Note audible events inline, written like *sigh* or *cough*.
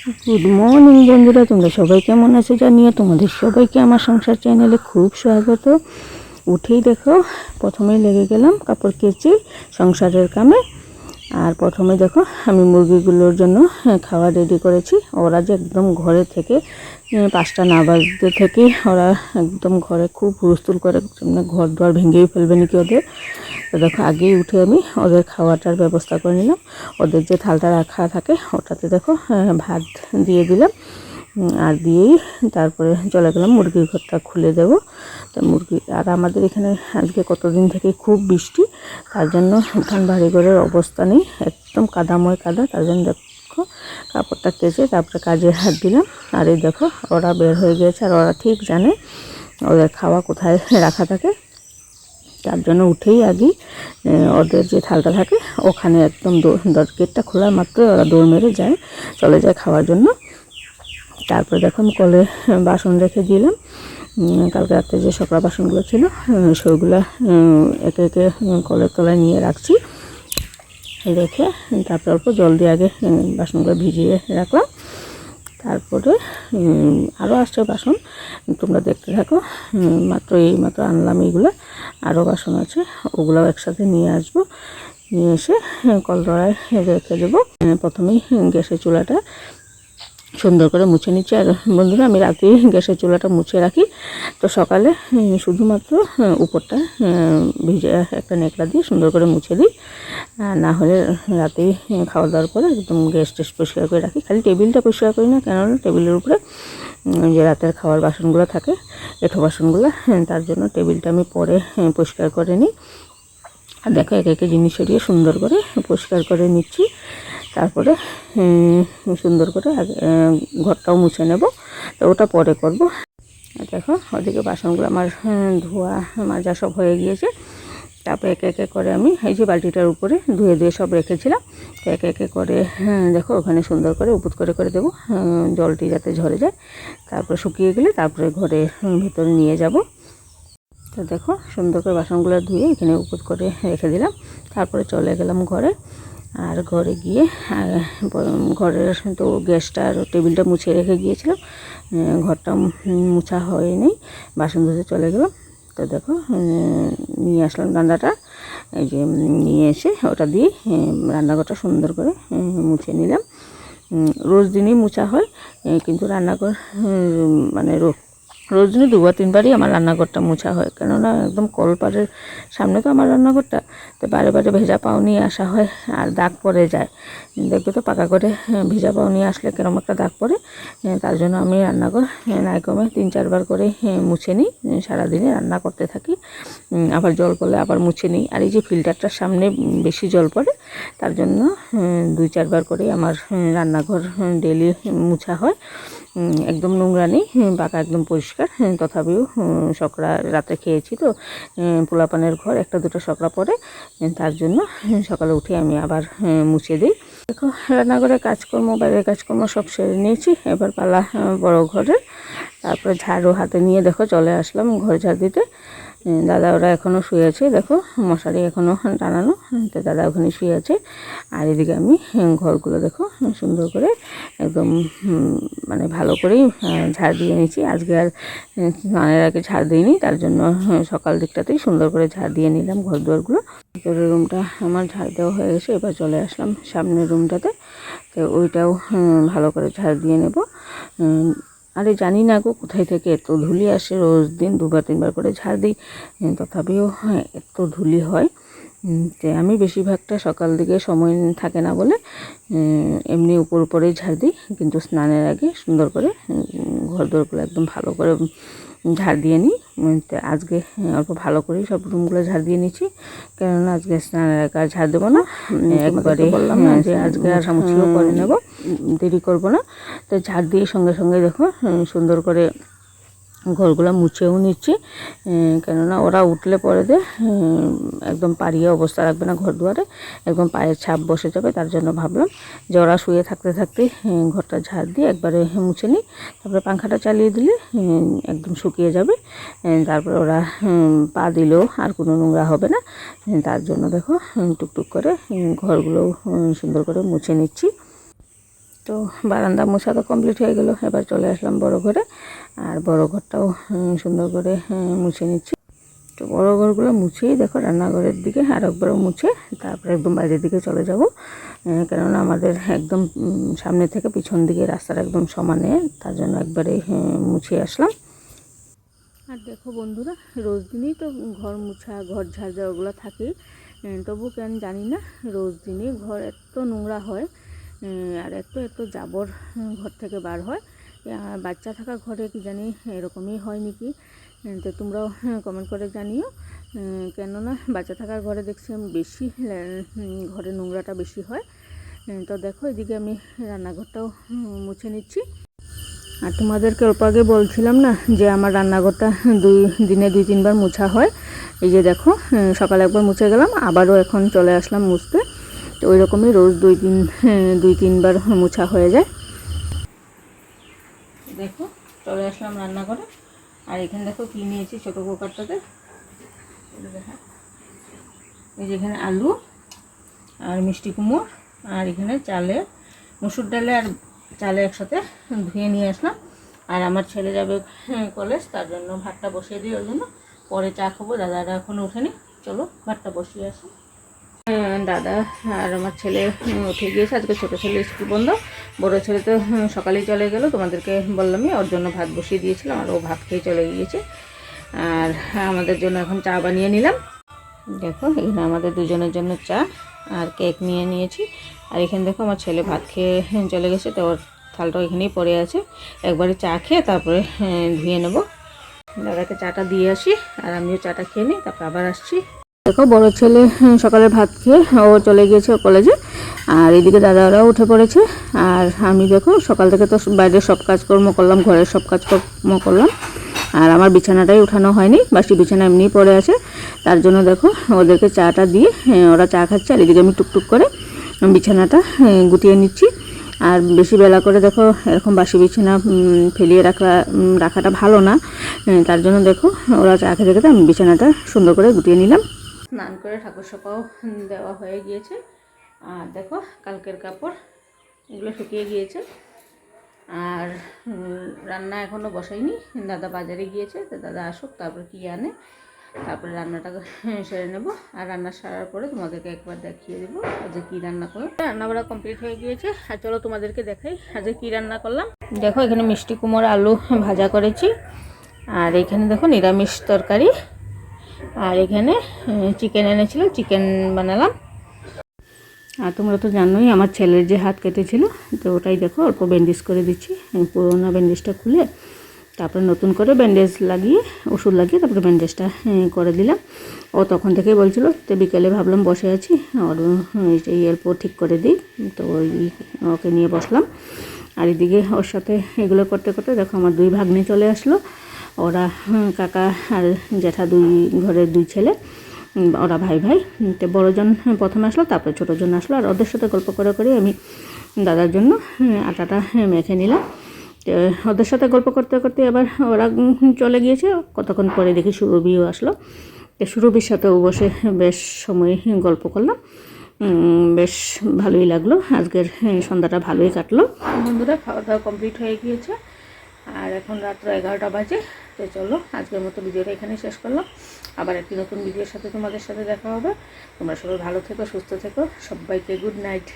Good morning বন্ধুরা তোমরা সবাই কেমন আছো জানিয়ে তোমাদের সবাইকে আমার সংসার চ্যানেলে খুব স্বাগত। উঠেই দেখো প্রথমেই লেগে গেলাম কাপড় কেচে সংসারের কামে। আর প্রথমে দেখো আমি মুরগিগুলোর জন্য হ্যাঁ, খাওয়া রেডি করেছি। ওরা যে একদম ঘরে থেকে পাঁচটা না বাজতে থেকে ওরা একদম ঘরে খুব হুলস্থুল করে ঘর দুয়ার ভেঙেই ফেলবে নাকি ওদের? তো দেখো, আগেই উঠে আমি ওদের খাওয়াটার ব্যবস্থা করে নিলাম। ওদের যে থালটা রাখা থাকে, ওটাতে দেখো ভাত দিয়ে দিলাম। আর দিয়েই তারপরে চলে গেলাম, মুরগির ঘরটা খুলে দেবো। তা মুরগি, আর আমাদের এখানে আজকে কতদিন থেকে খুব বৃষ্টি, তার জন্য উঠান বাড়ি ঘরের অবস্থা নেই, একদম কাদাময় কাদা। তার জন্য দেখো, কাপড়টা কেচে তারপরে কাজে হাত দিলাম। আর এই দেখো, ওরা বের হয়ে গিয়েছে, আর ওরা ঠিক জানে ওদের খাওয়া কোথায় রাখা থাকে। তার জন্য উঠেই আগে ওদের যে থালটা থাকে, ওখানে একদম গেটটা খোলার মাত্রই ওরা দৌড় মেরে যায়, চলে যায় খাওয়ার জন্য। তারপরে দেখো আমি কলে বাসন রেখে দিলাম। কালকে রাত্রে যে সকলা বাসনগুলো ছিল সেগুলো একে একে কলের তলায় নিয়ে রাখছি। রেখে তারপর অল্প জল দিয়ে আগে বাসনগুলো ভিজিয়ে রাখলাম। তারপরে আরও আসছে বাসন। তোমরা দেখতে থাকো মাত্র এই মাত্র আনলাম এইগুলো। আরও বাসন আছে, ওগুলোও একসাথে নিয়ে আসব। নিয়ে এসে কলরায় রেখে দেবো। প্রথমেই গ্যাসের চুলাটা সুন্দর করে মুছে নিচ্ছি। আর বন্ধুরা, আমি রাতে গ্যাসের চুলাটা মুছে রাখি। তো সকালে শুধুমাত্র উপরটা ভিজে একটা নেকড়া দিয়ে সুন্দর করে মুছে দিই। না হলে রাতেই খাওয়া দাওয়ার পরে একদম গ্যাস টেস পরিষ্কার করে রাখি। খালি টেবিলটা পরিষ্কার করি না, কেননা টেবিলের উপরে যে রাতের খাওয়ার বাসনগুলো থাকে, এঁঠো বাসনগুলো তার জন্য টেবিলটা আমি পরে পরিষ্কার করে নিই। আর দেখো, এক একে জিনিস সরিয়ে সুন্দর করে পরিষ্কার করে নিচ্ছি। তারপরে সুন্দর করে ঘরটাও মুছে নেব। তো ওটা পরে করব। দেখো, ওদিকে বাসনগুলো আমার ধোয়া মাজা সব হয়ে গিয়েছে, তারপরে একে একে করে আমি এই যে বালতিটার উপরে ধুয়ে ধুয়ে সব রেখেছিলাম। তো একে একে করে দেখো, ওখানে সুন্দর করে উপুত করে করে দেবো জলটি যাতে ঝরে যায়। তারপরে শুকিয়ে গেলে তারপরে ঘরে ভেতরে নিয়ে যাব। তো দেখো, সুন্দর করে বাসনগুলো ধুয়ে এখানে উপর করে রেখে দিলাম। তারপরে চলে গেলাম ঘরে। আর ঘরে গিয়ে ঘরের তো গ্যাসটা আর টেবিলটা মুছে রেখে গিয়েছিলাম। ঘরটা মুছা হয়নি, বাসন ধুতে চলে গেলাম। তো দেখো নিয়ে আসলাম রান্নাটা। এই যে নিয়ে এসে ওটা দিয়ে রান্নাঘরটা সুন্দর করে মুছে নিলাম। রোজ দিনই মোছা হয় কিন্তু রান্নাঘর মানে রোজ দিনে দুবার তিনবারই আমার রান্নাঘরটা মোছা হয়। কেননা একদম কলপাড়ের সামনে তো আমার রান্নাঘরটা তো বারে বারে ভেজা পাও নিয়ে আসা হয় আর দাগ পড়ে যায়। দেখবে তো পাকা করে ভেজা পাও নিয়ে আসলে কেরম একটা দাগ পড়ে তার জন্য আমি রান্নাঘর আহ, নাই কমে তিন চারবার করে মুছে নিই সারাদিনে রান্না করতে থাকি। আবার জল পড়লে আবার মুছে নিই। আর এই যে ফিল্টারটার সামনে বেশি জল পড়ে তার জন্য দুই চারবার করে আমার রান্নাঘর ডেলি মুছা হয়। একদম নোংরা নেই পাকা একদম পরিষ্কার তথাপিও সকরা রাতে খেয়েছি তো পোলাপানের ঘর, একটা দুটো সকরা পরে তার জন্য সকালে উঠে আমি আবার মুছে দিই। দেখো, রান্নাঘরে কাজকর্ম, বাইরের কাজকর্ম সব সেরে নিয়েছি, এবার পালা বড় ঘরের তারপরে ঝাড়ু হাতে নিয়ে দেখো চলে আসলাম ঘর ঝাড় দিতে। দাদা ওরা এখনও শুয়ে আছে, দেখো, মশারি এখনও টানানো, তো দাদা ওখানে শুয়ে আছে। আর এদিকে আমি ঘরগুলো দেখো, সুন্দর করে একদম মানে ভালো করেই ঝাড় দিয়ে নিয়েছি। আজকে আর স্নানের আগে ঝাড় দিইনি, তার জন্য সকাল দিকটাতেই সুন্দর করে ঝাড় দিয়ে নিলাম ঘর দুয়ারগুলো ভিতরের রুমটা আমার ঝাড় দেওয়া হয়ে গেছে, এবার চলে আসলাম সামনের রুমটাতে। তো ওইটাও ভালো করে ঝাড় দিয়ে নেব। আরে জানি না গো, কোথায় থেকে এত ধুলি আসে? রোজ দিন দুবার, তিনবার করে ঝাড় দিই। তথাপিও হ্যাঁ এত ধুলি হয়। যে আমি বেশিরভাগটা সকাল দিকে সময় থাকে না বলে এমনি উপর উপরেই ঝাড় দিই। কিন্তু স্নানের আগে সুন্দর করে ঘর দোরগুলো একদম ভালো করে ঝাড় দিয়ে নিই। আজকে অল্প ভালো করেই সব রুমগুলো ঝাড় দিয়ে নিচ্ছি। কেননা আজকে স্নানের আগে আর ঝাড় দেবো না। একবারে বললাম না যে আজকে আর সামুচিও করে নেব। দেরি করব না। তো ঝাড় দিয়ে সঙ্গে সঙ্গে দেখো সুন্দর করে ঘরগুলো মুছেও নিচ্ছি কেননা ওরা উঠলে পরে দে একদম পাড়িয়ে অবস্থা রাখবে না ঘর দুয়ারে, একদম পায়ের ছাপ বসে যাবে, তার জন্য ভাবলাম যে ওরা শুয়ে থাকতে থাকতে ঘরটা ঝাড় দিয়ে একবারে মুছে নিই, তারপরে পাংখাটা চালিয়ে দিলে একদম শুকিয়ে যাবে তারপরে ওরা পা দিলেও আর কোনো নোংরা হবে না তার জন্য দেখো টুকটুক করে ঘরগুলো সুন্দর করে মুছে নিচ্ছি। তো বারান্দা মোছা তো কমপ্লিট হয়ে গেল। এবার চলে আসলাম বড় ঘরে। আর বড় ঘরটাও সুন্দর করে মুছে নিচ্ছি। তো বড় ঘরগুলো মুছেই দেখো, রান্নাঘরের দিকে আর একবারও মুছে তারপরে একদম বাইরের দিকে চলে যাব। কেননা আমাদের একদম সামনে থেকে পিছন দিকে রাস্তাটা একদম সমানে, তার জন্য একবারে মুছে আসলাম। আর দেখো বন্ধুরা, রোজ দিনই তো ঘর মুছা, ঘর ঝাড় ওগুলো থাকে। তবু কেন জানি না, রোজ দিনই ঘর এত নোংরা হয়। আর এত এত জাবর ঘর থেকে বার হয়। বাচ্চা থাকা ঘরে কি জানি এরকমই হয় নাকি? তো তোমরাও কমেন্ট করে জানিও। কেননা বাচ্চা থাকার ঘরে দেখছি আমি বেশি ঘরে নোংরাটা বেশি হয়। তো দেখো, এদিকে আমি রান্নাঘরটাও মুছে নিচ্ছি। আর তোমাদেরকে অল্প আগে বলছিলাম না, যে আমার রান্নাঘরটা দুই, দিনে দুই, তিনবার মুছা হয়। এই যে দেখো সকালে একবার মুছে গেলাম, আবারও এখন চলে আসলাম মুছতে। তো ওই রকমই রোজ দুই তিন দুই তিনবার মোছা হয়ে যায়। দেখো চলে আসলাম রান্নাঘরে। আর এখানে দেখো কী নিয়েছি ছোটো কুকারটাতে। এই যে এখানে আলু আর মিষ্টি কুমড়ো আর এখানে চালে মুসুর ডালে আর চালে একসাথে ধুয়ে নিয়ে আসলাম। আর আমার ছেলে যাবে হ্যাঁ, কলেজ তার জন্য ভাতটা বসিয়ে দিই ওই জন্য। পরে চা খাব দাদারা এখনও ওঠেনি। চলো ভাতটা বসিয়ে আসি। দাদা, আর আমার ছেলে উঠে গিয়েছে। আজকে ছোটো ছেলে স্কুল বন্ধ। বড়ো ছেলে তো সকালেই চলে গেল। তোমাদেরকে বললামই, ওর জন্য ভাত বসিয়ে দিয়েছিলাম, আর ও ভাত খেয়ে চলে গিয়েছে। আর আমাদের জন্য এখন চা বানিয়ে নিলাম। দেখো এখানে আমাদের দুজনের জন্য চা আর কেক নিয়ে নিয়েছি। আর এখানে দেখো, আমার ছেলে ভাত খেয়ে চলে গেছে, তো ওর থালটা এখানেই পড়ে আছে। একবারে চা খেয়ে তারপরে ধুয়ে নেব। দাদাকে চাটা দিয়ে আসি, আর আমিও চাটা খেয়ে নিই, তারপর আবার আসছি। দেখো, বড় ছেলে সকালে ভাত খেয়ে ও চলে গিয়েছে কলেজে। আর এদিকে দাদারাও উঠে পড়েছে। আর আমি দেখো, সকাল থেকে তো বাইরের সব কাজকর্ম করলাম, ঘরের সব কাজকর্ম করলাম। আর আমার বিছানাটাই উঠানো হয়নি, বাসি বিছানা এমনিই পড়ে আছে। তার জন্য দেখো, ওদেরকে চাটা দিয়ে ওরা চা খাচ্ছে, আর এদিকে আমি টুকটুক করে বিছানাটা গুটিয়ে নিচ্ছি। আর বেশি বেলা করে দেখো, এরকম বাসি বিছানা ফেলিয়ে রাখা রাখাটা ভালো না। তার জন্য দেখো, ওরা চা খেতে খেতে আমি বিছানাটা সুন্দর করে গুটিয়ে নিলাম। স্নান করে ঠাকুর সপাও দেওয়া হয়ে গিয়েছে। আর দেখো, কালকের কাপড়, এগুলো শুকিয়ে গিয়েছে। আর রান্না এখনও বসাইনি। দাদা বাজারে গিয়েছে, তো দাদা আসুক, তারপর কী আনে, তারপরে রান্নাটা *laughs* সেরে নেব। আর রান্না সারার পরে তোমাদেরকে একবার দেখিয়ে দেবো আজকে কী রান্না করো রান্না বাড়া কমপ্লিট হয়ে গিয়েছে। আর চলো তোমাদেরকে দেখাই আজকে কী রান্না করলাম। দেখো, এখানে মিষ্টি কুমড়ো আলু ভাজা করেছি। আর এখানে দেখো নিরামিষ তরকারি। আর এখানে চিকেন এনেছিল চিকেন বানালাম। আর তোমরা তো জানোই, আমার ছেলের যে হাত কেটেছিল, তো ওটাই দেখো, অল্প ব্যান্ডেজ করে দিচ্ছি। পুরোনো ব্যান্ডেজটা খুলে, তারপরে নতুন করে ব্যান্ডেজ লাগিয়ে, ওষুধ লাগিয়ে তারপরে ব্যান্ডেজটা করে দিলাম। ও তখন থেকেই বলছিল, তো বিকেলে ভাবলাম বসে আছি ওর এই অল্প ঠিক করে দিই। তো ওই ওকে নিয়ে বসলাম। আর এদিকে ওর সাথে এগুলো করতে করতে দেখো, আমার দুই ভাগ্নি চলে আসলো। ওরা কাকা আর জ্যাঠা দুই ঘরের দুই ছেলে ওরা ভাই ভাই। তো বড়জন প্রথমে আসলো, তারপরে ছোটোজন আসলো, আর ওদের সাথে গল্প করে করে আমি দাদার জন্য আটাটা মেখে নিলাম। তো ওদের সাথে গল্প করতে করতে এবার ওরা চলে গিয়েছে, কতক্ষণ পরে দেখি সুরভিও আসলো। তো সুরভির সাথেও বসে বেশ সময় গল্প করলাম। বেশ ভালোই লাগল, আজকের সন্ধ্যাটা ভালোই কাটলো। বন্ধুরা, খাওয়া দাওয়া কমপ্লিট হয়ে গিয়েছে, আর এখন রাত্র এগারোটা বাজে। তো চলো, আজকের মতো ভিডিওটা এখানে শেষ করলাম। আবার একটি নতুন ভিডিওর সাথে তোমাদের সাথে দেখা হবে। তোমরা সবাই ভালো থেকো, সুস্থ থেকো। সবাইকে গুড নাইট